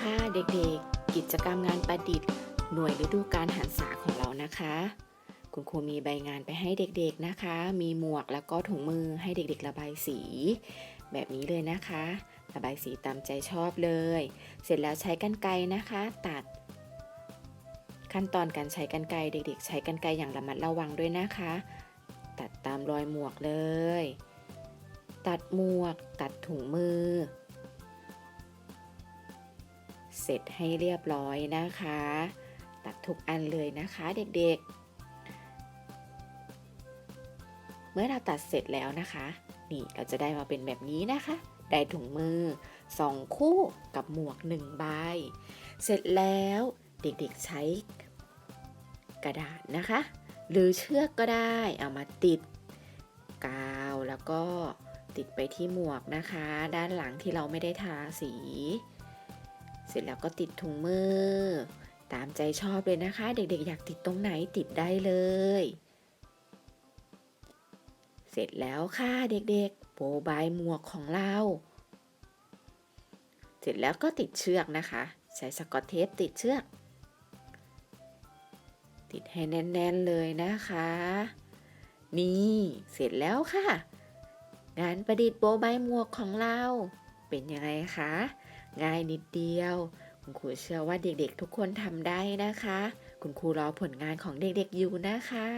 ค่ะเด็กๆ กิจกรรมงานประดิษฐ์ หน่วยฤดูการหันษาของเรานะคะ คุณครูมีใบงานไปให้เด็กๆนะคะ มีหมวกแล้วก็ถุงมือให้เด็กๆ ระบายสี แบบนี้เลยนะคะ ระบายสีตามใจชอบเลย เสร็จแล้วใช้กรรไกรนะคะ ตัด ขั้นตอนการใช้กรรไกรเด็ก ๆ ใช้กรรไกรอย่างระมัดระวังด้วยนะคะ ตัดตามรอยหมวกเลย ตัดหมวก ตัดถุงมือ เสร็จให้เรียบร้อยนะคะ ตัดทุกอันเลยนะคะเด็กๆ เมื่อเราตัดเสร็จแล้วนะคะ นี่เราจะได้มาเป็นแบบนี้นะคะ ได้ถุงมือ 2 คู่กับหมวก 1 ใบ เสร็จแล้วเด็กๆใช้กระดาษนะคะ หรือเชือกก็ได้เอามาติดกาวแล้วก็ติดไปที่หมวกนะคะ ด้านหลังที่เราไม่ได้ทาสี เสร็จแล้วก็ติดถุงมือ ตามใจชอบเลยนะคะ เด็กๆ อยากติดตรงไหนติดได้เลย เสร็จแล้วค่ะเด็กๆ โบบายหมวกของเรา เสร็จแล้วก็ติดเชือกนะคะ ใช้สกอตเทปติดเชือก ติดให้แน่นๆเลยนะคะ นี่เสร็จแล้วค่ะ งานประดิษฐ์โบใบหมวกของเราเป็นยังไงคะ ง่ายนิดเดียว คุณครูเชื่อว่าเด็กๆ ทุกคนทำได้นะคะ คุณครูรอผลงานของเด็กๆอยู่นะคะ